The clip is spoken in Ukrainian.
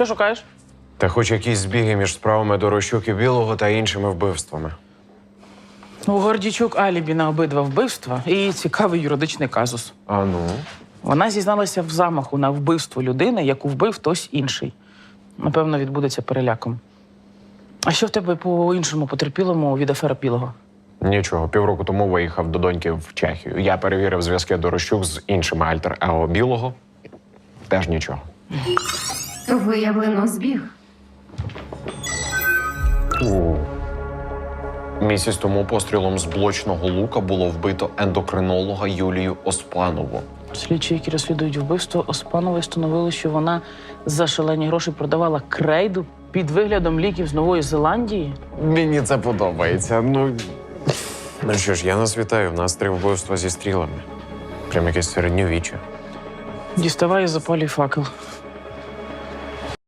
Що шукаєш? Та хоч якісь збіги між справами Дорощук і Білого та іншими вбивствами. У Гордічук алібі на обидва вбивства і цікавий юридичний казус. А ну. Вона зізналася в замаху на вбивство людини, яку вбив хтось інший. Напевно, відбудеться переляком. А що в тебе по іншому потерпілому від афери Пілого? Нічого, півроку тому виїхав до доньки в Чехію. Я перевірив зв'язки Дорощук з іншими альтер Ео Білого. Теж нічого. Виявлено збіг. У. Місяць тому пострілом з блочного лука було вбито ендокринолога Юлію Оспанову. Слідчі, які розслідують вбивство Оспанової, встановили, що вона за шалені гроші продавала крейду під виглядом ліків з Нової Зеландії. Мені це подобається. Ну. Ну що ж, я нас вітаю. В нас три вбивства зі стрілами. Прям якесь середньовіччя. Діставай і запалюй факел.